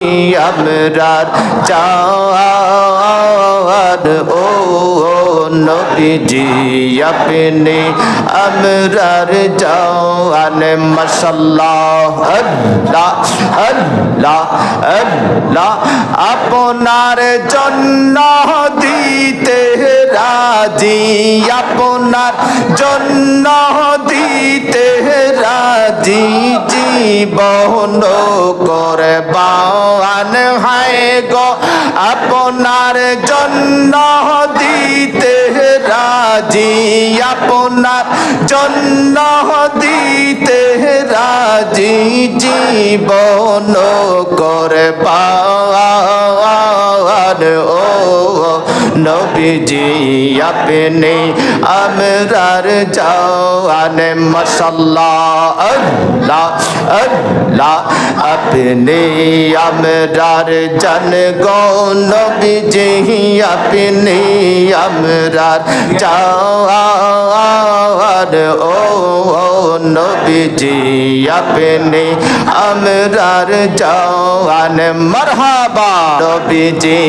আমরার চাঁদ ও নবীজি আপনি আমরার জান মশাল্লাহ আপনার জন্য দিতে রাজি আপনার জন্য রাজি জীবন করে বান হায় গো, আপনার জন্য দিতে রাজি, আপনার জন্য দিতে রাজি, জীবন করে ও নবীজি আপনি আমরার জান মশাল্লা আল্লাহ আল্লাহ আপনি আমরার জান গো নবীজি আপনি আমরার জান, ও নবীজি, আপনি আমরার জান মরহাবা, নবীজি,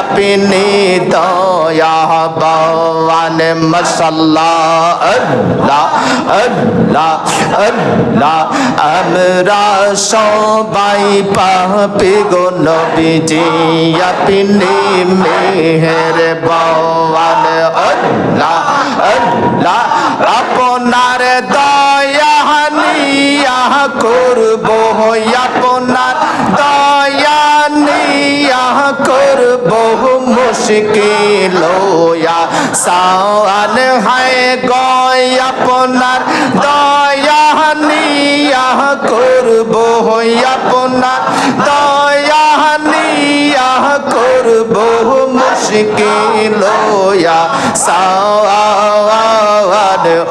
আপনি দয়া বান মশাল্লা আল্লাহ আল্লাহ আল্লাহ আমরা সবাই পাপি গো নবীজি, আপনি মেহের আল্লাহ আপনার দয়া নিয়া করব আপনার দয়া নিয়া করব মুশকিল সাওয়ান হায় গয় আপনার দয়া নিয়া করব আপনার দয়া নিয়া করব মুশকিল সাওয়ান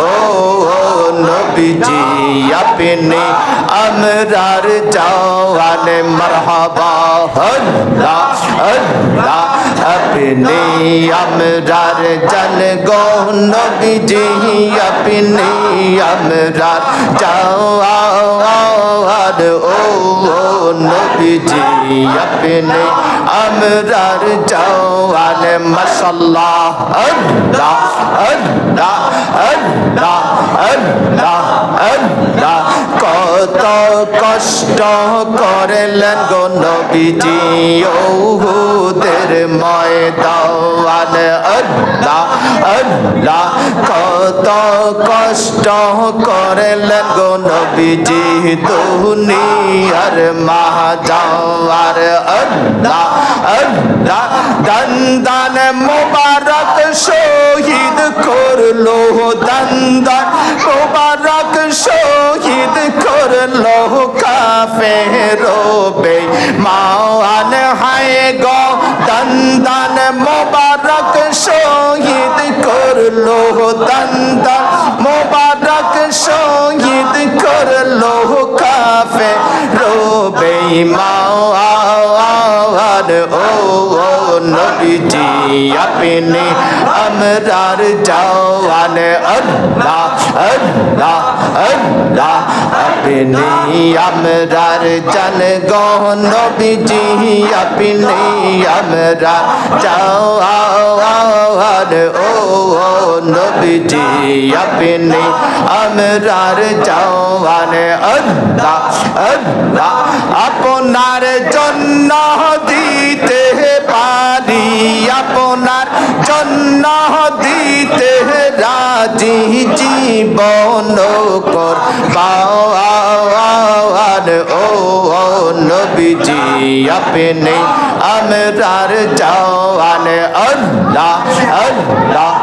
ও নবীজি, আপনি আমরার জওয়ান, মরহাবা আল্লাহ আল্লাহ আপনি আমরার জান গো নবীজি, আপনি আমরার জওয়ান। ও নবীজি আপনি আমরার জওয়ান মাশাল্লাহ আল্লাহ আল্লাহ আল্লাহ আল্লাহ আল্লাহ। কত কষ্ট করলেন গো নবীজি ওহুদের ময়দান। আল্লাহ আল্লাহ, কত কষ্ট করলেন গো নবীজি দুনিয়ার মাহাজার আল্লাহ আল্লাহ দান মোবারক শহীদ করল দান মোবারক শহীদ লোকা ফেরো বে মাওয়ান হায় গ, দন্দান মোবারক শহীদ করল, দন্দান মোবারক শহীদ করল কাফে রোবে মাওয়ান, ও নবীজি, আপনি আমরার জওয়ান। আল্লাহ আল্লাহ আল্লাহ, আপনি আমরার জান গো নবীজি, আপনি আমরা জওয়ান। ও নবীজি, আপনি আমরার জওয়ান। আল্লাহ আল্লাহ, আপনার জন্য দিতে জন্য দিতে রাজি জীবন কর। পাওয়ার ও নবীজি আপনি আমরার জওয়ান। আল্লাহ আল্লাহ।